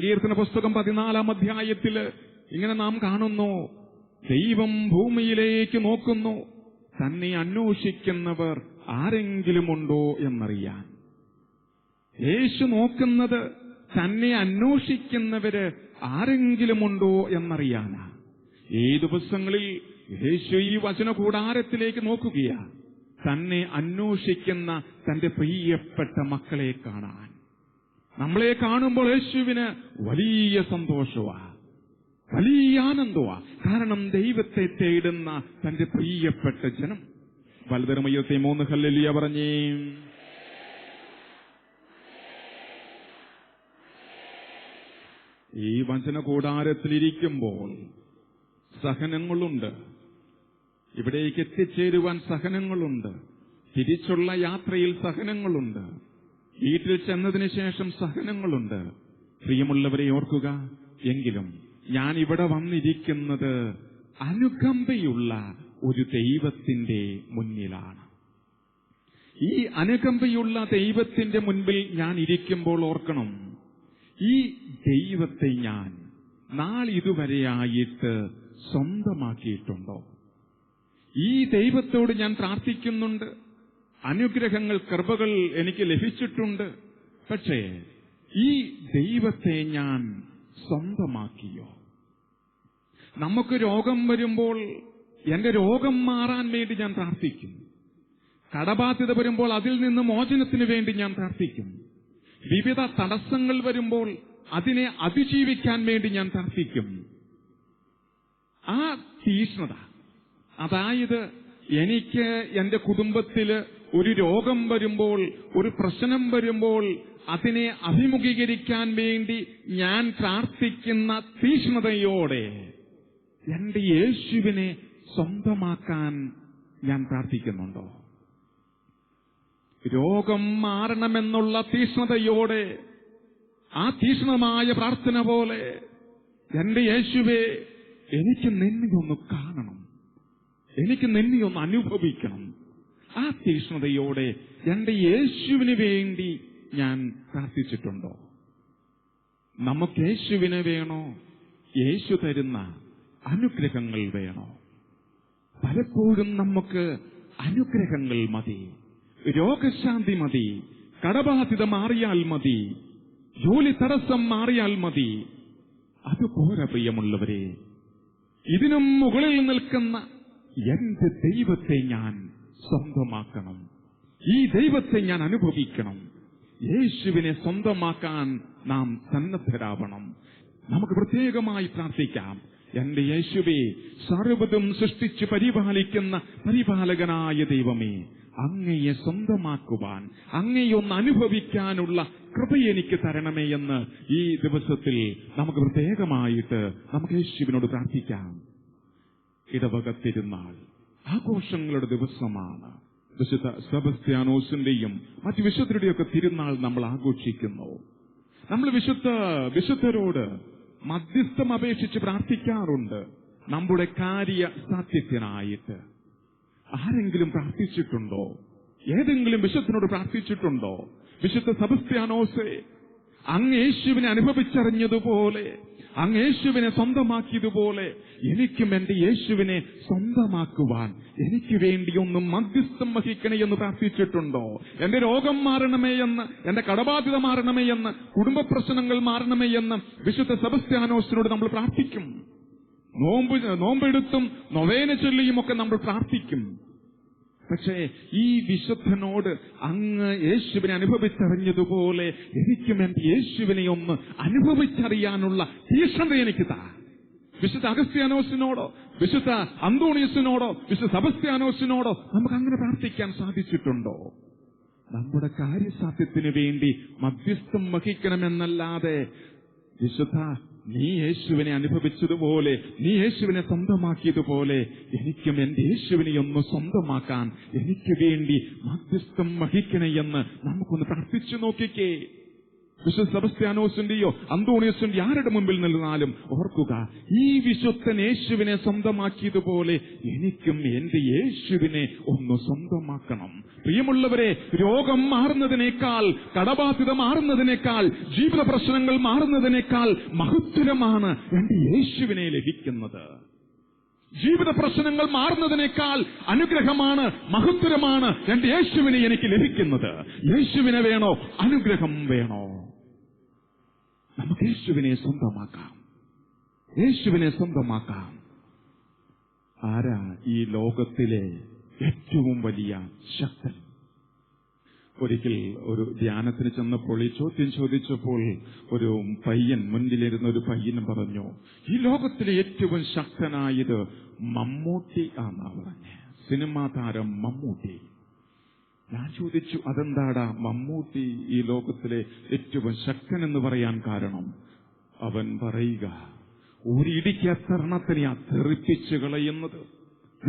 സങ്കീർത്തന പുസ്തകം പതിനാലാം അധ്യായത്തിൽ ഇങ്ങനെ നാം കാണുന്നു. ദൈവം ഭൂമിയിലേക്ക് നോക്കുന്നു. തന്നെ അന്വേഷിക്കുന്നവർ ആരെങ്കിലുമുണ്ടോ എന്നറിയാൻ. യേശു നോക്കുന്നത് തന്നെ അന്വേഷിക്കുന്നവര് ആരെങ്കിലുമുണ്ടോ എന്നറിയാനാ. ഈ ദിവസങ്ങളിൽ യേശു ഈ വചന കൂടാരത്തിലേക്ക് നോക്കുകയാണ് തന്നെ അന്വേഷിക്കുന്ന തന്റെ പ്രിയപ്പെട്ട മക്കളെ കാണാൻ. നമ്മളെ കാണുമ്പോൾ യേശുവിന് വലിയ സന്തോഷമാ വലിയ ആനന്ദമാ കാരണം ദൈവത്തെ തേടുന്ന തന്റെ പ്രിയപ്പെട്ട ജനം. വലുതരമയ്യത്തെ മൂന്ന് ഹല്ലേലൂയ പറഞ്ഞേ. ഈ വചന കൂടാരത്തിലിരിക്കുമ്പോൾ സഹനങ്ങളുണ്ട്. ഇവിടേക്ക് എത്തിച്ചേരുവാൻ സഹനങ്ങളുണ്ട്. തിരിച്ചുള്ള യാത്രയിൽ സഹനങ്ങളുണ്ട്. വീട്ടിൽ ചെന്നതിന് ശേഷം സഹനങ്ങളുണ്ട്. പ്രിയമുള്ളവരെ ഓർക്കുക എങ്കിലും ഞാൻ ഇവിടെ വന്നിരിക്കുന്നത് അനുകമ്പയുള്ള ഒരു ദൈവത്തിന്റെ മുന്നിലാണ്. ഈ അനുകമ്പയുള്ള ദൈവത്തിന്റെ മുൻപിൽ ഞാൻ ഇരിക്കുമ്പോൾ ഓർക്കണം ഈ ദൈവത്തെ ഞാൻ നാളിതുവരെയായിട്ട് സ്വന്തമാക്കിയിട്ടുണ്ടോ? ഈ ദൈവത്തോട് ഞാൻ പ്രാർത്ഥിക്കുന്നുണ്ട്. അനുഗ്രഹങ്ങൾ കൃപകൾ എനിക്ക് ലഭിച്ചിട്ടുണ്ട്. പക്ഷേ ഈ ദൈവത്തെ ഞാൻ സ്വന്തമാക്കിയോ? നമുക്ക് രോഗം വരുമ്പോൾ എന്റെ രോഗം മാറാൻ വേണ്ടി ഞാൻ പ്രാർത്ഥിക്കും. കടബാധ്യത വരുമ്പോൾ അതിൽ നിന്ന് മോചനത്തിന് വേണ്ടി ഞാൻ പ്രാർത്ഥിക്കും. വിവിധ തടസ്സങ്ങൾ വരുമ്പോൾ അതിനെ അതിജീവിക്കാൻ വേണ്ടി ഞാൻ പ്രാർത്ഥിക്കും. ആ തീഷ്ണത അതായത് എനിക്ക് എന്റെ കുടുംബത്തിൽ ഒരു രോഗം വരുമ്പോൾ ഒരു പ്രശ്നം വരുമ്പോൾ അതിനെ അഭിമുഖീകരിക്കാൻ വേണ്ടി ഞാൻ പ്രാർത്ഥിക്കുന്ന തീഷ്ണതയോടെ എന്റെ യേശുവിനെ സ്വന്തമാക്കാൻ ഞാൻ പ്രാർത്ഥിക്കുന്നുണ്ടോ? രോഗം മാറണമെന്നുള്ള തീഷ്ണതയോടെ ആ തീഷ്ണമായ പ്രാർത്ഥന പോലെ എന്റെ യേശുവെ എനിക്ക് നിന്നെയൊന്ന് കാണണം. എനിക്ക് നിന്നെ ഒന്ന് അനുഭവിക്കണം. ആ തീഷ്ണതയോടെ എന്റെ യേശുവിന് വേണ്ടി ഞാൻ പ്രാർത്ഥിച്ചിട്ടുണ്ടോ? നമുക്ക് യേശുവിനെ വേണോ? യേശു തരുന്ന അനുഗ്രഹങ്ങൾ വേണോ? പലപ്പോഴും നമുക്ക് അനുഗ്രഹങ്ങൾ മതി. രോഗശാന്തി മതി. കടബാധിത മാറിയാൽ മതി. ജോലി തടസ്സം മാറിയാൽ മതി. അത് പോരാ പ്രിയമുള്ളവരെ ഇതിനും മുകളിൽ നിൽക്കുന്ന എന്റെ ദൈവത്തെ ഞാൻ സ്വന്തമാക്കണം. ഈ ദൈവത്തെ ഞാൻ അനുഭവിക്കണം. യേശുവിനെ സ്വന്തമാക്കാൻ നാം സന്നദ്ധരാവണം. നമുക്ക് പ്രത്യേകമായി പ്രാർത്ഥിക്കാം. എന്റെ യേശുവെ സർവതും സൃഷ്ടിച്ചു പരിപാലിക്കുന്ന പരിപാലകനായ ദൈവമേ അങ്ങയെ സ്വന്തമാക്കുവാൻ അങ്ങയൊന്ന് അനുഭവിക്കാനുള്ള കൃപ എനിക്ക് തരണമേ എന്ന് ഈ ദിവസത്തിൽ നമുക്ക് പ്രത്യേകമായിട്ട് നമുക്ക് യേശുവിനോട് പ്രാർത്ഥിക്കാം. ഇടവക തിരുനാൾ ആഘോഷങ്ങളുടെ ദിവസമാണ്. വിശുദ്ധ സെബസ്ത്യാനോസിന്റെയും മറ്റ് വിശുദ്ധരുടെയൊക്കെ തിരുനാൾ നമ്മൾ ആഘോഷിക്കുന്നു. നമ്മൾ വിശുദ്ധ വിശുദ്ധരോട് മധ്യസ്ഥം അപേക്ഷിച്ച് പ്രാർത്ഥിക്കാറുണ്ട്. നമ്മുടെ കാര്യ സാധ്യത്തിനായിട്ട് ആരെങ്കിലും പ്രാർത്ഥിച്ചിട്ടുണ്ടോ? ഏതെങ്കിലും വിശുദ്ധനോട് പ്രാർത്ഥിച്ചിട്ടുണ്ടോ? വിശുദ്ധ സബസ്ത്യാനോസെ അങ്ങ് യേശുവിനെ അനുഭവിച്ചറിഞ്ഞതുപോലെ അങ്ങ് യേശുവിനെ സ്വന്തമാക്കിയതുപോലെ എനിക്കും എന്റെ യേശുവിനെ സ്വന്തമാക്കുവാൻ എനിക്ക് വേണ്ടി ഒന്നും മധ്യസ്ഥം വഹിക്കണേ എന്ന് പ്രാർത്ഥിച്ചിട്ടുണ്ടോ? എന്റെ രോഗം മാറണമേ എന്ന് എന്റെ കടബാധ്യത മാറണമേ എന്ന് കുടുംബ പ്രശ്നങ്ങൾ മാറണമേ എന്ന് വിശുദ്ധ സെബസ്ത്യാനോസിനോട് നമ്മൾ പ്രാർത്ഥിക്കും. നോമ്പ് നോമ്പെടുത്തും നൊവേന ചൊല്ലിയും ഒക്കെ നമ്മൾ പ്രാർത്ഥിക്കും. പക്ഷേ ഈ വിശുദ്ധനോട് അങ്ങ് യേശുവിനെ അനുഭവിച്ചറിഞ്ഞതുപോലെ എനിക്കും എന്റെ യേശുവിനെ ഒന്ന് അനുഭവിച്ചറിയാനുള്ള തീക്ഷണത എനിക്ക് താ വിശുദ്ധ അഗസ്ത്യാനോസിനോടോ വിശുദ്ധ അന്തോണിയസിനോടോ വിശുദ്ധ സബസ്ത്യാനോസിനോടോ നമുക്ക് അങ്ങനെ പ്രാർത്ഥിക്കാൻ സാധിച്ചിട്ടുണ്ടോ? നമ്മുടെ കാര്യസാധ്യത്തിന് വേണ്ടി മധ്യസ്ഥം വഹിക്കണമെന്നല്ലാതെ വിശുദ്ധ നീ യേശുവിനെ അനുഭവിച്ചതുപോലെ നീ യേശുവിനെ സ്വന്തമാക്കിയതുപോലെ എനിക്കും എന്റെ യേശുവിനെ ഒന്ന് സ്വന്തമാക്കാൻ എനിക്ക് വേണ്ടി മധ്യസ്ഥം വഹിക്കണേ എന്ന് നമുക്കൊന്ന് പ്രാർത്ഥിച്ചു നോക്കിക്കേ. വിശുദ്ധ സെബസ്ത്യാനോസിന്റെയോ അന്തോണിയസിന്റെ ആരുടെ മുമ്പിൽ നിന്നാലും ഓർക്കുക ഈ വിശുദ്ധൻ യേശുവിനെ സ്വന്തമാക്കിയതുപോലെ എനിക്കും എന്റെ യേശുവിനെ ഒന്ന് സ്വന്തമാക്കണം. പ്രിയമുള്ളവരെ രോഗം മാറുന്നതിനേക്കാൾ കടബാധ്യത മാറുന്നതിനേക്കാൾ ജീവിത പ്രശ്നങ്ങൾ മാറുന്നതിനേക്കാൾ മഹത്തരമാണ് എന്റെ യേശുവിനെ ലഭിക്കുന്നത്. ജീവിത പ്രശ്നങ്ങൾ മാറുന്നതിനേക്കാൾ അനുഗ്രഹമാണ് മഹത്തരമാണ് രണ്ട് യേശുവിനെ എനിക്ക് ലഭിക്കുന്നത്. യേശുവിനെ വേണോ? അനുഗ്രഹം വേണോ? നമുക്ക് യേശുവിനെ സ്വന്തമാക്കാം. യേശുവിനെ സ്വന്തമാക്കാം. ആരാ ഈ ലോകത്തിലെ ഏറ്റവും വലിയ ശക്തൻ? ഒരിക്കൽ ഒരു ധ്യാനത്തിന് ചെന്നപ്പോൾ ഈ ചോദ്യം ചോദിച്ചപ്പോൾ ഒരു പയ്യൻ മുന്നിലിരുന്ന ഒരു പയ്യൻ പറഞ്ഞു ഈ ലോകത്തിലെ ഏറ്റവും ശക്തനായത് മമ്മൂട്ടി ആന്നാ പറഞ്ഞ. സിനിമാ താരം മമ്മൂട്ടി. ഞാൻ ചോദിച്ചു അതെന്താടാ? മമ്മൂട്ടി ഈ ലോകത്തിലെ ഏറ്റവും ശക്തൻ എന്ന് പറയാൻ കാരണം? അവൻ പറയുക ഒരിടിക്ക് എത്തരണത്തിനെയാ തെറിപ്പിച്ചു കളയുന്നത്?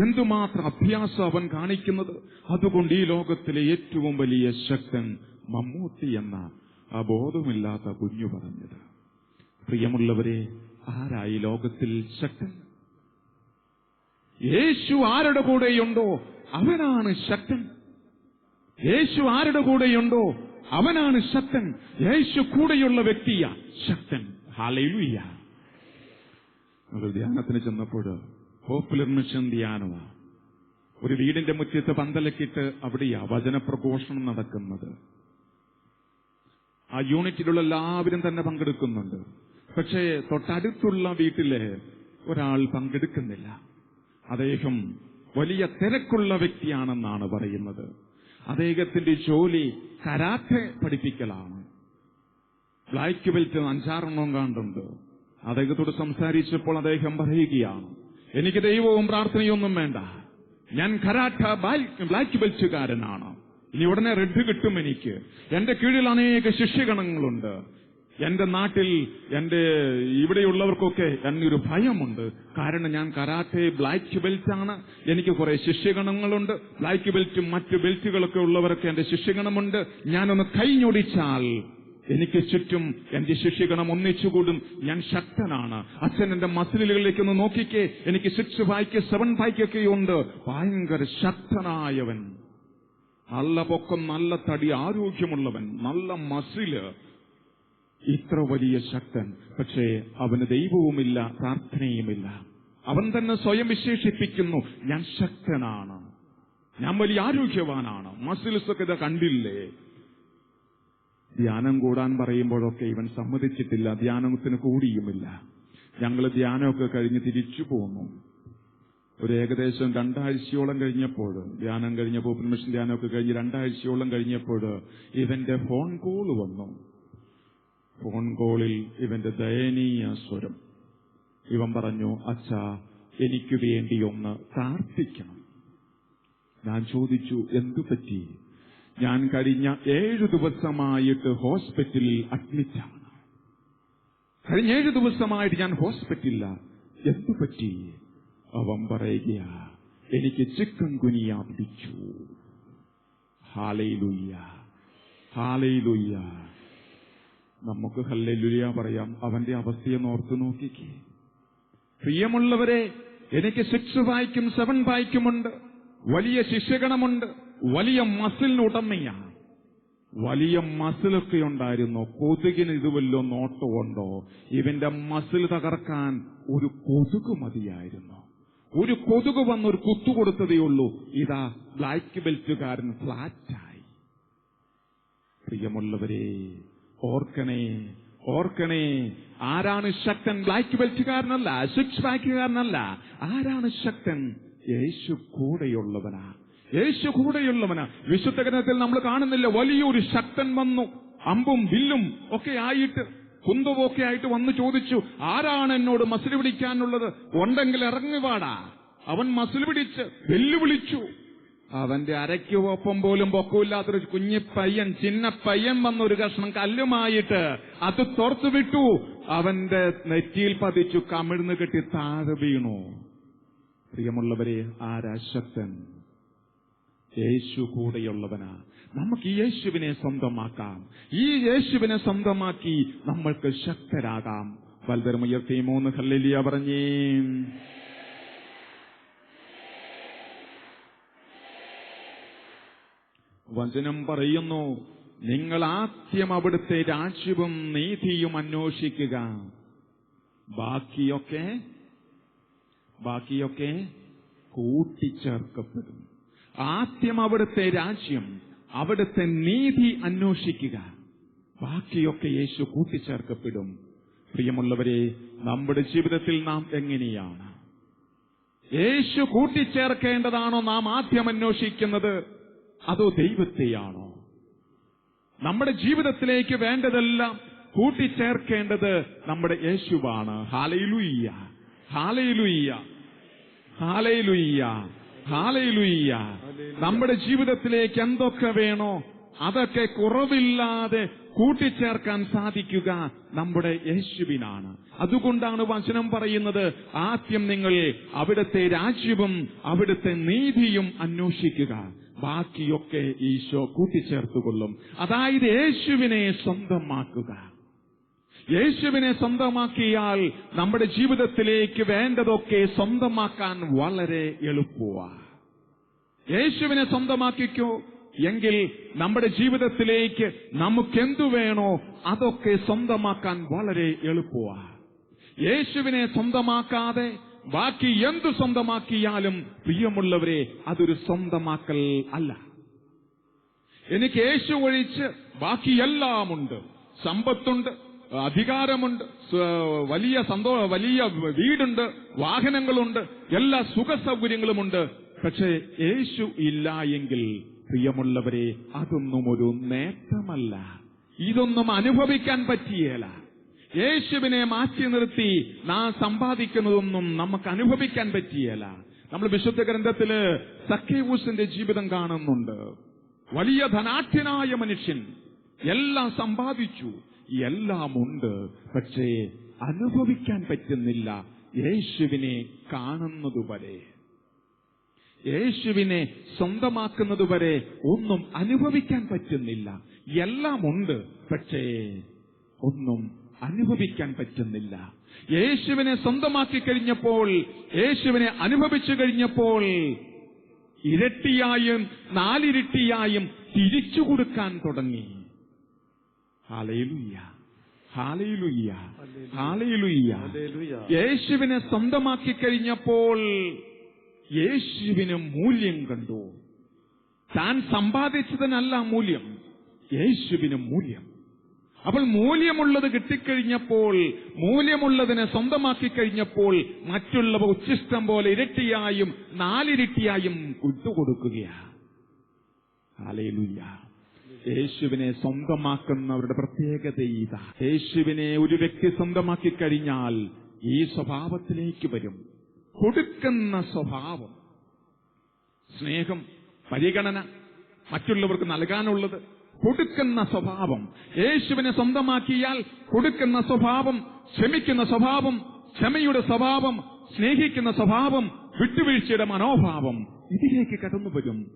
എന്തുമാത്രം അഭ്യാസം അവൻ കാണിക്കുന്നത്? അതുകൊണ്ട് ഈ ലോകത്തിലെ ഏറ്റവും വലിയ ശക്തൻ മമ്മൂട്ടി എന്ന ആ ബോധമില്ലാത്ത കുഞ്ഞു പറഞ്ഞത്. പ്രിയമുള്ളവരെ ആരായി ലോകത്തിൽ ശക്തൻ? യേശു ആരുടെ കൂടെയുണ്ടോ? അവനാണ് ശക്തൻ. യേശു ആരുടെ കൂടെയുണ്ടോ അവനാണ് ശക്തൻ. യേശു കൂടെയുള്ള വ്യക്തിയ ശക്തൻ. ഹാലയിലുയ്യ ധ്യാനത്തിന് ചെന്നപ്പോൾ പോപ്പുലർ മിഷൻ ധ്യാനമാ. ഒരു വീടിന്റെ മുറ്റത്ത് പന്തലക്കിട്ട് അവിടെയാ വചനപ്രഘോഷണം നടക്കുന്നത്. ആ യൂണിറ്റിലുള്ള എല്ലാവരും തന്നെ പങ്കെടുക്കുന്നുണ്ട്. പക്ഷേ തൊട്ടടുത്തുള്ള വീട്ടിലെ ഒരാൾ പങ്കെടുക്കുന്നില്ല. അദ്ദേഹം വലിയ തിരക്കുള്ള വ്യക്തിയാണെന്നാണ് പറയുന്നത്. അദ്ദേഹത്തിന്റെ ജോലി കരാത്തെ പഠിപ്പിക്കലാണ്. ബ്ലാക്ക് ബെൽറ്റ് അഞ്ചാറെണ്ണം കണ്ടുണ്ട് അദ്ദേഹത്തോട് സംസാരിച്ചപ്പോൾ അദ്ദേഹം പറയുകയാണ് എനിക്ക് ദൈവവും പ്രാർത്ഥനയൊന്നും വേണ്ട. ഞാൻ കരാട്ട ബ്ലാക്ക് ബെൽറ്റുകാരനാണ്. ഇനി ഉടനെ റെഡ് കിട്ടും എനിക്ക്. എന്റെ കീഴിൽ അനേക ശിഷ്യഗണങ്ങളുണ്ട്. എന്റെ നാട്ടിൽ എന്റെ ഇവിടെയുള്ളവർക്കൊക്കെ എന്നെ ഒരു ഭയമുണ്ട്. കാരണം ഞാൻ കരാട്ടെ ബ്ലാക്ക് ബെൽറ്റാണ്. എനിക്ക് കുറെ ശിഷ്യഗണങ്ങളുണ്ട്. ബ്ലാക്ക് ബെൽറ്റും മറ്റു ബെൽറ്റുകളൊക്കെ ഉള്ളവർക്ക് എന്റെ ശിഷ്യഗണമുണ്ട്. ഞാനൊന്ന് കൈഞ്ഞൊടിച്ചാൽ എനിക്ക് ചുറ്റും എന്റെ ശിഷ്യഗണം ഒന്നിച്ചുകൂടും. ഞാൻ ശക്തനാണ്. അച്ഛൻ എന്റെ മസിലുകളിലേക്ക് ഒന്ന് നോക്കിക്കേ. എനിക്ക് സിക്സ് ഫൈക്ക് സെവൻ പായ്ക്കൊക്കെ ഉണ്ട് ഭയങ്കര ശക്തനായവൻ. നല്ല പൊക്കം നല്ല തടി ആരോഗ്യമുള്ളവൻ നല്ല മസിൽ. ഇത്ര വലിയ ശക്തൻ പക്ഷേ അവന് ദൈവവുമില്ല പ്രാർത്ഥനയുമില്ല. അവൻ തന്നെ സ്വയം വിശേഷിപ്പിക്കുന്നു ഞാൻ ശക്തനാണ്. ഞാൻ വലിയ ആരോഗ്യവാനാണ്. മസിൽസ് ഒക്കെ ഇത് കണ്ടില്ലേ? ധ്യാനം കൂടാൻ പറയുമ്പോഴൊക്കെ ഇവൻ സമ്മതിച്ചിട്ടില്ല ധ്യാനത്തിന് കൂടിയുമില്ല. ഞങ്ങൾ ധ്യാനമൊക്കെ കഴിഞ്ഞ് തിരിച്ചു പോന്നു. ഒരു ഏകദേശം രണ്ടാഴ്ചയോളം കഴിഞ്ഞപ്പോൾ ധ്യാനം കഴിഞ്ഞപ്പോൾ പെർമിഷൻ ധ്യാനമൊക്കെ കഴിഞ്ഞ് രണ്ടാഴ്ചയോളം കഴിഞ്ഞപ്പോൾ ഇവന്റെ ഫോൺ കോൾ വന്നു. ഫോൺ കോളിൽ ഇവന്റെ ദയനീയ സ്വരം. ഇവൻ പറഞ്ഞു അച്ഛ എനിക്ക് വേണ്ടി ഒന്ന് പ്രാർത്ഥിക്കണം. ഞാൻ ചോദിച്ചു എന്തു പറ്റി? ഞാൻ കഴിഞ്ഞ ഏഴു ദിവസമായിട്ട് ഹോസ്പിറ്റലിൽ അഡ്മിറ്റാണ്. കഴിഞ്ഞ ഏഴു ദിവസമായിട്ട് ഞാൻ ഹോസ്പിറ്റലില്ല എന്തു പറ്റി? അവൻ പറയുക എനിക്ക് ചിക്കൻ കുനിയ പിടിച്ചു ഹാലയിലുയ്യ ഹാലയിലുയ്യ നമുക്ക് ഹല്ലേലുയ പറയാം. അവന്റെ അവസ്ഥയെ നോർത്തു നോക്കിക്കേ. പ്രിയമുള്ളവരെ എനിക്ക് സിക്സ് വായിക്കും സെവൻ വായിക്കുമുണ്ട്. വലിയ ശിഷ്യഗണമുണ്ട് വലിയ മസിലിന് ഉടമയാണ് വലിയ മസിലൊക്കെ ഉണ്ടായിരുന്നു? കൊതുകിന് ഇത് വല്ലോ നോട്ടമുണ്ടോ ഇവന്റെ മസിൽ തകർക്കാൻ ഒരു കൊതുക് മതിയായിരുന്നു? ഒരു കൊതുക് വന്നൊരു കുത്തു കൊടുത്തതേ ഉള്ളൂ. ഇതാ ബ്ലാക്ക് ബെൽറ്റുകാരൻ ഫ്ലാറ്റായി പ്രിയമുള്ളവരെ ഓർക്കണേ ഓർക്കണേ. ആരാണ് ശക്തൻ? ബ്ലാക്ക് ബെൽറ്റുകാരനല്ല സിക്സ് പാക്കുകാരനല്ല ആരാണ് ശക്തൻ? യേശു കൂടെയുള്ളവനാ. യേശു കൂടെയുള്ളവനാ. വിശുദ്ധ ഗ്രന്ഥത്തിൽ നമ്മൾ കാണുന്നില്ല വലിയൊരു ശക്തൻ വന്നു. അമ്പും വില്ലും ഒക്കെ ആയിട്ട് കുന്തവുമൊക്കെ ആയിട്ട് വന്ന് ചോദിച്ചു ആരാണ് എന്നോട് മസിൽ പിടിക്കാനുള്ളത്? ഉണ്ടെങ്കിൽ ഇറങ്ങുവാടാ അവൻ മസിൽ പിടിച്ച് വെല്ലുവിളിച്ചു. അവന്റെ അരയ്ക്ക് ഒപ്പം പോലും പൊക്കമില്ലാത്തൊരു കുഞ്ഞു പയ്യൻ ചിന്ന പയ്യൻ വന്ന ഒരു കഷ്ണം കല്ലുമായിട്ട് അത് തോർത്തു വിട്ടു. അവന്റെ നെറ്റിയിൽ പതിച്ചു കമിഴ്ന്നു കെട്ടി താഴെ വീണു. പ്രിയമുള്ളവരെ ആരാശക്തൻ യേശു കൂടെയുള്ളവനാ. നമുക്ക് ഈ യേശുവിനെ സ്വന്തമാക്കാം. ഈ യേശുവിനെ സ്വന്തമാക്കി നമ്മൾക്ക് ശക്തരാകാം. വൽതരമുയർത്തി മൂന്ന് കല്ലിലിയ പറഞ്ഞേ. വചനം പറയുന്നു നിങ്ങൾ ആദ്യം അവിടുത്തെ രാജ്യവും നീതിയും അന്വേഷിക്കുക. ബാക്കിയൊക്കെ ബാക്കിയൊക്കെ കൂട്ടിച്ചേർക്കപ്പെടും. ആദ്യം അവിടുത്തെ രാജ്യം അവിടുത്തെ നീതി അന്വേഷിക്കുക. ബാക്കിയൊക്കെ യേശു കൂട്ടിച്ചേർക്കപ്പെടും. പ്രിയമുള്ളവരെ നമ്മുടെ ജീവിതത്തിൽ നാം എങ്ങനെയാണ്? യേശു കൂട്ടിച്ചേർക്കേണ്ടതാണോ നാം ആദ്യം അന്വേഷിക്കുന്നത്? അതോ ദൈവത്തെയാണോ? നമ്മുടെ ജീവിതത്തിലേക്ക് വേണ്ടതെല്ലാം കൂട്ടിച്ചേർക്കേണ്ടത് നമ്മുടെ യേശുവാണ്. ഹാലയിലുയ്യ ഹാലയിലുയ്യ ഹാലയിലുയ്യ ഹാലയിലുയ്യ നമ്മുടെ ജീവിതത്തിലേക്ക് എന്തൊക്കെ വേണോ അതൊക്കെ കുറവില്ലാതെ കൂട്ടിച്ചേർക്കാൻ സാധിക്കുക നമ്മുടെ യേശുവിനാണ്. അതുകൊണ്ടാണ് വചനം പറയുന്നത് ആദ്യം നിങ്ങൾ അവിടുത്തെ രാജ്യവും അവിടുത്തെ നീതിയും അന്വേഷിക്കുക. ബാക്കിയൊക്കെ ഈശോ കൂട്ടിച്ചേർത്തുകൊള്ളും. അതായത് യേശുവിനെ സ്വന്തമാക്കുക. യേശുവിനെ സ്വന്തമാക്കിയാൽ നമ്മുടെ ജീവിതത്തിലേക്ക് വേണ്ടതൊക്കെ സ്വന്തമാക്കാൻ വളരെ എളുപ്പമാ യേശുവിനെ സ്വന്തമാക്കിക്കോ എങ്കിൽ നമ്മുടെ ജീവിതത്തിലേക്ക് നമുക്കെന്തു വേണോ അതൊക്കെ സ്വന്തമാക്കാൻ വളരെ എളുപ്പമാ യേശുവിനെ സ്വന്തമാക്കാതെ ബാക്കി എന്ത് സ്വന്തമാക്കിയാലും പ്രിയമുള്ളവരെ അതൊരു സ്വന്തമാക്കൽ അല്ല. എനിക്ക് യേശു ഒഴിച്ച് ബാക്കി എല്ലാമുണ്ട്. സമ്പത്തുണ്ട് അധികാരമുണ്ട് വലിയ സന്തോ വലിയ വീടുണ്ട് വാഹനങ്ങളുണ്ട് എല്ലാ സുഖ സൗകര്യങ്ങളുമുണ്ട് പക്ഷേ യേശു ഇല്ല എങ്കിൽ പ്രിയമുള്ളവരെ അതൊന്നും ഒരു നേട്ടമല്ല. ഇതൊന്നും അനുഭവിക്കാൻ പറ്റിയേല. യേശുവിനെ മാറ്റി നിർത്തി നാം സമ്പാദിക്കുന്നതൊന്നും നമുക്ക് അനുഭവിക്കാൻ പറ്റിയല്ല നമ്മൾ വിശുദ്ധ ഗ്രന്ഥത്തിൽ സഖ്യൂസിന്റെ ജീവിതം കാണുന്നുണ്ട്. വലിയ ധനാഠ്യനായ മനുഷ്യൻ എല്ലാം സമ്പാദിച്ചു. എല്ലാം ഉണ്ട്. പക്ഷേ അനുഭവിക്കാൻ പറ്റുന്നില്ല. യേശുവിനെ കാണുന്നതുവരെ. യേശുവിനെ സ്വന്തമാക്കുന്നതുവരെ ഒന്നും അനുഭവിക്കാൻ പറ്റുന്നില്ല. എല്ലാം ഉണ്ട്. പക്ഷേ ഒന്നും അനുഭവിക്കാൻ പറ്റുന്നില്ല. യേശുവിനെ സ്വന്തമാക്കി കഴിഞ്ഞപ്പോൾ യേശുവിനെ അനുഭവിച്ചു കഴിഞ്ഞപ്പോൾ ഇരട്ടിയായും നാലിരട്ടിയായും തിരിച്ചു കൊടുക്കാൻ തുടങ്ങി. ഹാലയിലുയ്യ ഹാലയിലുയ്യ ഹാലയിലുയ്യ. യേശുവിനെ സ്വന്തമാക്കി കഴിഞ്ഞപ്പോൾ യേശുവിന് മൂല്യം കണ്ടു. താൻ സമ്പാദിച്ചതിനല്ല മൂല്യം യേശുവിന് മൂല്യം. അപ്പോൾ മൂല്യമുള്ളത് കിട്ടിക്കഴിഞ്ഞപ്പോൾ മൂല്യമുള്ളതിനെ സ്വന്തമാക്കി കഴിഞ്ഞപ്പോൾ മറ്റുള്ളവ ഉച്ഛിഷ്ടം പോലെ ഇരട്ടിയായും നാലിരട്ടിയായും വിട്ടുകൊടുക്കുകയാണ്. യേശുവിനെ സ്വന്തമാക്കുന്നവരുടെ പ്രത്യേകത ഇതാ. യേശുവിനെ ഒരു വ്യക്തി സ്വന്തമാക്കി കഴിഞ്ഞാൽ ഈ സ്വഭാവത്തിലേക്ക് വരും. കൊടുക്കുന്ന സ്വഭാവം സ്നേഹം പരിഗണന മറ്റുള്ളവർക്ക് നൽകാനുള്ളത് കൊടുക്കുന്ന സ്വഭാവം. യേശുവിനെ സ്വന്തമാക്കിയാൽ കൊടുക്കുന്ന സ്വഭാവം ക്ഷമിക്കുന്ന സ്വഭാവം ക്ഷമയുടെ സ്വഭാവം സ്നേഹിക്കുന്ന സ്വഭാവം വിട്ടുവീഴ്ചയുടെ മനോഭാവം ഇതിലേക്ക് കടന്നു വരും.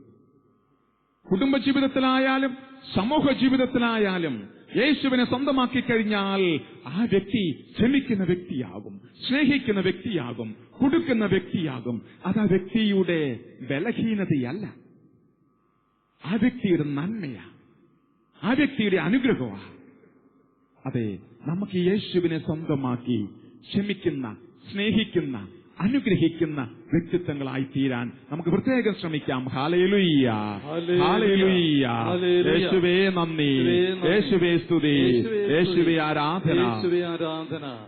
കുടുംബജീവിതത്തിലായാലും സമൂഹ ജീവിതത്തിലായാലും യേശുവിനെ സ്വന്തമാക്കി കഴിഞ്ഞാൽ ആ വ്യക്തി ക്ഷമിക്കുന്ന വ്യക്തിയാകും സ്നേഹിക്കുന്ന വ്യക്തിയാകും കൊടുക്കുന്ന വ്യക്തിയാകും. അത് ആ വ്യക്തിയുടെ ബലഹീനതയല്ല. ആ വ്യക്തിയുടെ നന്മയാ ആ വ്യക്തിയുടെ അനുഗ്രഹമാണ്. അതെ നമുക്ക് യേശുവിനെ സ്വന്തമാക്കി ക്ഷമിക്കുന്ന സ്നേഹിക്കുന്ന അനുഗ്രഹിക്കുന്ന വ്യക്തിത്വങ്ങളായി തീരാൻ നമുക്ക് പ്രത്യേകം ശ്രമിക്കാം. ഹാലയിലുയ്യ യേശുവേ നന്ദി. യേശുവേ സ്തുതി. യേശുവേ ആരാധന.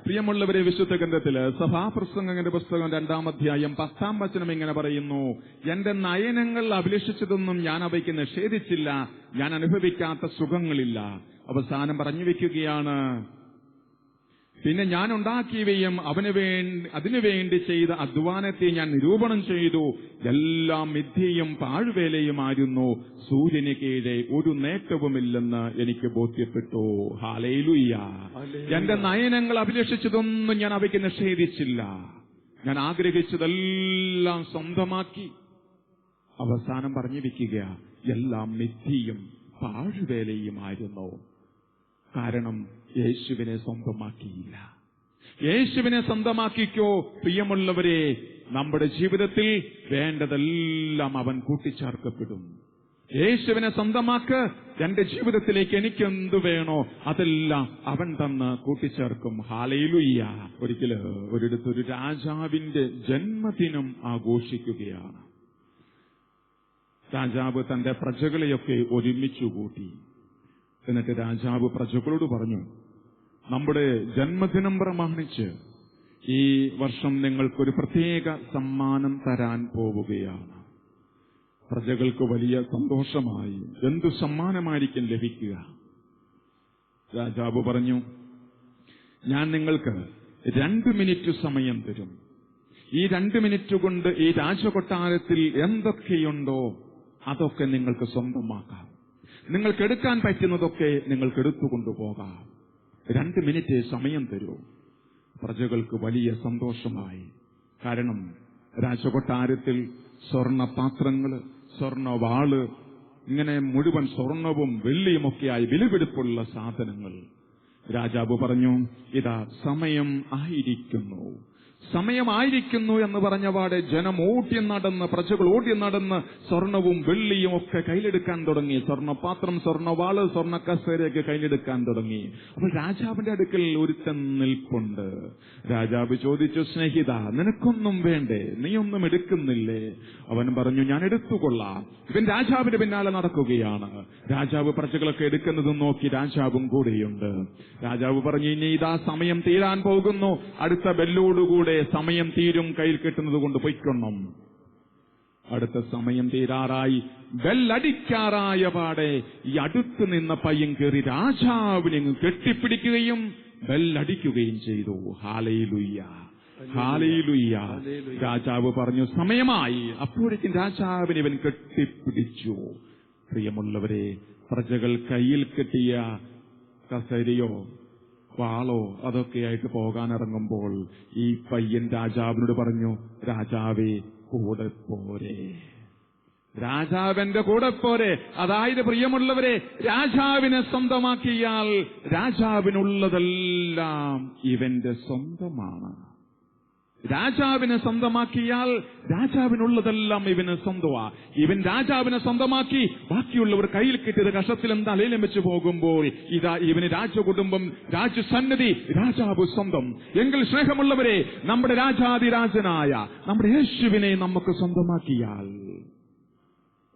പ്രിയമുള്ളവരെ വിശുദ്ധ ഗ്രന്ഥത്തിൽ സഭാപ്രസംഗന്റെ പുസ്തകം രണ്ടാം അധ്യായം പത്താം വചനം ഇങ്ങനെ പറയുന്നു. എന്റെ നയനങ്ങൾ അഭിലഷിച്ചതൊന്നും ഞാൻ അവയ്ക്ക് നിഷേധിച്ചില്ല. ഞാൻ അനുഭവിക്കാത്ത സുഖങ്ങളില്ല. അവസാനം പറഞ്ഞു വെക്കുകയാണ് പിന്നെ ഞാൻ ഉണ്ടാക്കിയവയും അവന് വേണ്ടി അതിനുവേണ്ടി ചെയ്ത അധ്വാനത്തെ ഞാൻ നിരൂപണം ചെയ്തു. എല്ലാം മിഥ്യയും പാഴ്വേലയുമായിരുന്നു സൂര്യന് കീഴെ ഒരു നേട്ടവുമില്ലെന്ന് എനിക്ക് ബോധ്യപ്പെട്ടു. ഹാലയിലുയ്യ. എന്റെ നയനങ്ങൾ അഭിലഷിച്ചതൊന്നും ഞാൻ അവയ്ക്ക് നിഷേധിച്ചില്ല. ഞാൻ ആഗ്രഹിച്ചതെല്ലാം സ്വന്തമാക്കി. അവസാനം പറഞ്ഞു വെക്കുക എല്ലാം മിഥ്യയും പാഴുവേലയുമായിരുന്നു കാരണം യേശുവിനെ സ്വന്തമാക്കിയില്ല. യേശുവിനെ സ്വന്തമാക്കിക്കോ പ്രിയമുള്ളവരെ. നമ്മുടെ ജീവിതത്തിൽ വേണ്ടതെല്ലാം അവൻ കൂട്ടിച്ചേർക്കപ്പെടും. യേശുവിനെ സ്വന്തമാക്ക് എന്റെ ജീവിതത്തിലേക്ക് എനിക്ക് എന്തു വേണോ അതെല്ലാം അവൻ തന്ന് കൂട്ടിച്ചേർക്കും. ഹാലയിലുയ്യ ഒരിക്കൽ ഒരിടത്തൊരു രാജാവിന്റെ ജന്മദിനം ആഘോഷിക്കുകയാണ്. രാജാവ് തന്റെ പ്രജകളെയൊക്കെ ഒരുമിച്ചു കൂട്ടി എന്നിട്ട് രാജാവ് പ്രജകളോട് പറഞ്ഞു നമ്മുടെ ജന്മദിനം പ്രമാണിച്ച് ഈ വർഷം നിങ്ങൾക്കൊരു പ്രത്യേക സമ്മാനം തരാൻ പോവുകയാണ്. പ്രജകൾക്ക് വലിയ സന്തോഷമായി എന്തു സമ്മാനമായിരിക്കും ലഭിക്കുക? രാജാവ് പറഞ്ഞു ഞാൻ നിങ്ങൾക്ക് രണ്ട് മിനിറ്റ് സമയം തരും. ഈ രണ്ട് മിനിറ്റ് കൊണ്ട് ഈ രാജകൊട്ടാരത്തിൽ എന്തൊക്കെയുണ്ടോ അതൊക്കെ നിങ്ങൾക്ക് സ്വന്തമാക്കാം. നിങ്ങൾക്ക് എടുക്കാൻ പറ്റുന്നതൊക്കെ നിങ്ങൾക്ക് എടുത്തുകൊണ്ടുപോകാം. രണ്ട് മിനിറ്റ് സമയം തരൂ. പ്രജകൾക്ക് വലിയ സന്തോഷമായി. കാരണം രാജകൊട്ടാരത്തിൽ സ്വർണ പാത്രങ്ങൾ സ്വർണ വാൾ ഇങ്ങനെ മുഴുവൻ സ്വർണവും വെള്ളിയുമൊക്കെയായി വിലപിടിപ്പുള്ള സാധനങ്ങൾ. രാജാവ് പറഞ്ഞു ഇതാ സമയം ആയിരിക്കുന്നു. സമയമായിരിക്കുന്നു എന്ന് പറഞ്ഞ പാടെ ജനം ഓടി നടന്ന് പ്രജകൾ ഓടി നടന്ന് സ്വർണവും വെള്ളിയും ഒക്കെ കയ്യിലെടുക്കാൻ തുടങ്ങി. സ്വർണപാത്രം സ്വർണവാൾ സ്വർണ കസേരയൊക്കെ കയ്യിലെടുക്കാൻ തുടങ്ങി. അപ്പോൾ രാജാവിന്റെ അടുക്കൽ ഒരുത്തൻ നിൽപ്പുണ്ട്. രാജാവ് ചോദിച്ചു സ്നേഹിത നിനക്കൊന്നും വേണ്ടേ? നീ ഒന്നും എടുക്കുന്നില്ലേ? അവൻ പറഞ്ഞു ഞാൻ എടുത്തുകൊള്ളാം. ഇവൻ രാജാവിന്റെ പിന്നാലെ നടക്കുകയാണ്. രാജാവ് പ്രജകളൊക്കെ എടുക്കുന്നതും നോക്കി രാജാവും കൂടെയുണ്ട്. രാജാവ് പറഞ്ഞു ഇനി ഇതാ സമയം തീരാൻ പോകുന്നു. അടുത്ത ബെല്ലോടുകൂടെ സമയം തീരും കയ്യിൽ കിട്ടുന്നത് കൊണ്ട് പൊയ്ക്കൊണ്ണം അടുത്ത സമയം തീരാറായി. ബെല്ലടിക്കാറായ പാടെ ഈ അടുത്ത് നിന്ന പയ്യൻ കയറി രാജാവിനെ കെട്ടിപ്പിടിക്കുകയും ബെല്ലടിക്കുകയും ചെയ്തു. ഹാലയിലുയ്യ ഹാലയിലുയ്യ രാജാവ് പറഞ്ഞു സമയമായി. അപ്പോഴേക്കും രാജാവിനെ ഇവൻ കെട്ടിപ്പിടിച്ചു. പ്രിയമുള്ളവരെ പ്രജകൾ കയ്യിൽ കെട്ടിയ കസേരയോ വാളോ അതൊക്കെയായിട്ട് പോകാനിറങ്ങുമ്പോൾ ഈ പയ്യൻ രാജാവിനോട് പറഞ്ഞു രാജാവേ കൂടെ പോരെ. രാജാവിന്റെ കൂടെ പോരെ. അതായത് പ്രിയമുള്ളവരെ രാജാവിനെ സ്വന്തമാക്കിയാൽ രാജാവിനുള്ളതെല്ലാം ഇവന്റെ സ്വന്തമാണ്. രാജാവിനെ സ്വന്തമാക്കിയാൽ രാജാവിനുള്ളതെല്ലാം ഇവന് സ്വന്തമാ. ഇവൻ രാജാവിനെ സ്വന്തമാക്കി ബാക്കിയുള്ളവർ കയ്യിൽ കിട്ടിയത് കഷത്തിലും തലയിലും വെച്ച് പോകുമ്പോൾ ഇതാ ഇവന് രാജകുടുംബം രാജസന്നതി രാജാവ് സ്വന്തം. എങ്കിൽ സ്നേഹമുള്ളവരെ നമ്മുടെ രാജാതിരാജനായ നമ്മുടെ യേശുവിനെ നമുക്ക് സ്വന്തമാക്കിയാൽ.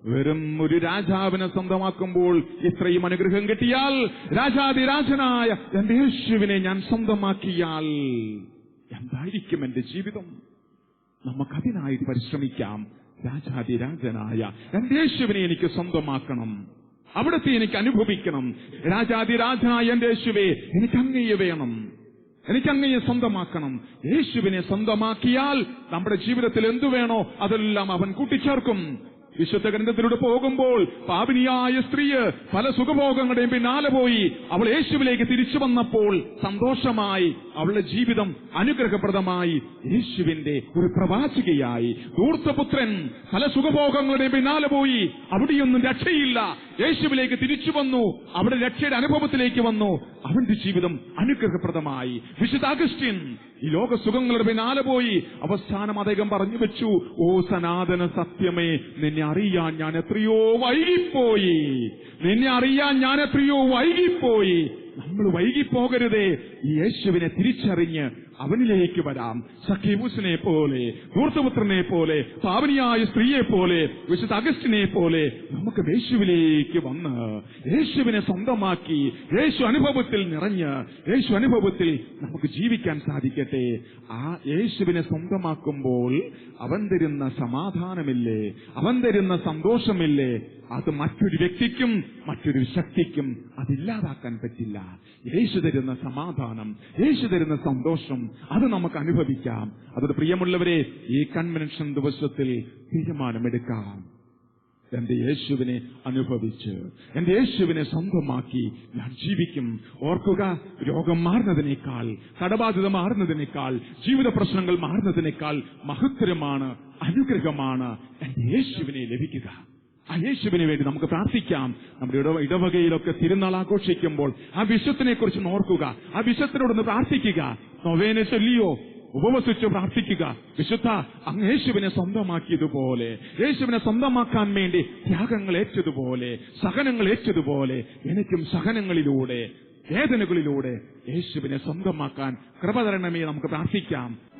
വെറും ഒരു രാജാവിനെ സ്വന്തമാക്കുമ്പോൾ ഇത്രയും അനുഗ്രഹം കിട്ടിയാൽ രാജാതിരാജനായ എന്റെ യേശുവിനെ ഞാൻ സ്വന്തമാക്കിയാൽ എന്തായിരിക്കും എന്റെ ജീവിതം. നമുക്കതിനായി പരിശ്രമിക്കാം. രാജാതിരാജനായ എന്റെ യേശുവിനെ എനിക്ക് സ്വന്തമാക്കണം. അവിടുത്തെ എനിക്ക് അനുഭവിക്കണം. രാജാതിരാജനായ എന്റെ യേശുവെ എനിക്ക് അങ്ങയെ വേണം. എനിക്ക് അങ്ങയെ സ്വന്തമാക്കണം. യേശുവിനെ സ്വന്തമാക്കിയാൽ നമ്മുടെ ജീവിതത്തിൽ എന്തു വേണോ അതെല്ലാം അവൻ കൂട്ടിച്ചേർക്കും. വിശുദ്ധ ഗ്രന്ഥത്തിലൂടെ പോകുമ്പോൾ പാപിനിയായ സ്ത്രീയ് പല സുഖഭോഗങ്ങളുടെയും പിന്നാലെ പോയി അവൾ യേശുവിലേക്ക് തിരിച്ചു വന്നപ്പോൾ സന്തോഷമായി അവളുടെ ജീവിതം അനുഗ്രഹപ്രദമായി യേശുവിന്റെ ഒരു പ്രവാചികയായി. ദൂർത്തപുത്രൻ പല സുഖഭോഗങ്ങളുടെയും പിന്നാലെ പോയി അവിടെയൊന്നും രക്ഷയില്ല. യേശുവിലേക്ക് തിരിച്ചു വന്നു. അവിടെ രക്ഷയുടെ അനുഭവത്തിലേക്ക് വന്നു. അവന്റെ ജീവിതം അനുഗ്രഹപ്രദമായി. വിശുദ്ധ അഗസ്റ്റിൻ ഈ ലോക സുഖങ്ങളുടെ പിന്നാലെ പോയി അവസാനം അദ്ദേഹം പറഞ്ഞു വെച്ചു ഓ സനാതന സത്യമേ നിന്നെ അറിയാൻ ഞാൻ എത്രയോ വൈകിപ്പോയി. നിന്നെ അറിയാൻ ഞാൻ എത്രയോ വൈകിപ്പോയി. നമ്മൾ വൈകിപ്പോകരുതേ. ഈ യേശുവിനെ തിരിച്ചറിഞ്ഞ് അവനിലേക്ക് വരാം. സഖ്യബൂസിനെ പോലെ മൂർത്തപുത്രനെ പോലെ പാവനിയായ സ്ത്രീയെ പോലെ വിശുദ്ധ അഗസ്റ്റിനെ പോലെ നമുക്ക് യേശുവിലേക്ക് വന്ന് യേശുവിനെ സ്വന്തമാക്കി യേശു അനുഭവത്തിൽ നിറഞ്ഞ് യേശു അനുഭവത്തിൽ നമുക്ക് ജീവിക്കാൻ സാധിക്കട്ടെ. ആ യേശുവിനെ സ്വന്തമാക്കുമ്പോൾ അവൻ തരുന്ന സമാധാനമില്ലേ? അവൻ തരുന്ന സന്തോഷമില്ലേ? അത് മറ്റൊരു വ്യക്തിക്കും മറ്റൊരു ശക്തിക്കും അതില്ലാതാക്കാൻ പറ്റില്ല. യേശു തരുന്ന സമാധാനം യേശു തരുന്ന സന്തോഷം അത് നമുക്ക് അനുഭവിക്കാം. അതൊരു പ്രിയമുള്ളവരെ ഈ കൺവെൻഷൻ ദിവസത്തിൽ തീരുമാനമെടുക്കാം. എന്റെ യേശുവിനെ അനുഭവിച്ച് എന്റെ യേശുവിനെ സ്വന്തമാക്കി ഞാൻ ജീവിക്കും. ഓർക്കുക രോഗം മാറുന്നതിനേക്കാൾ കടബാധിത മാറുന്നതിനേക്കാൾ ജീവിത പ്രശ്നങ്ങൾ മാറുന്നതിനേക്കാൾ മഹത്തരമാണ് അനുഗ്രഹമാണ് എന്റെ യേശുവിനെ ലഭിക്കുക. യേശുവിന് വേണ്ടി നമുക്ക് പ്രാർത്ഥിക്കാം. നമ്മുടെ ഇടവ ഇടവകയിലൊക്കെ തിരുനാൾ ആഘോഷിക്കുമ്പോൾ ആ വിശ്വത്തിനെ കുറിച്ച് ഓർക്കുക. ആ വിശ്വത്തിനോടൊന്ന് പ്രാർത്ഥിക്കുക. നൊവേനെ ചൊല്ലിയോ? ഉപവസിച്ചു പ്രാർത്ഥിക്കുക. വിശുദ്ധ അങ്ങ് യേശുവിനെ സ്വന്തമാക്കിയതുപോലെ യേശുവിനെ സ്വന്തമാക്കാൻ വേണ്ടി ത്യാഗങ്ങൾ ഏറ്റതുപോലെ സഹനങ്ങൾ ഏറ്റതുപോലെ എനിക്കും സഹനങ്ങളിലൂടെ വേദനകളിലൂടെ യേശുവിനെ സ്വന്തമാക്കാൻ കൃപ തരണമേ നമുക്ക് പ്രാർത്ഥിക്കാം.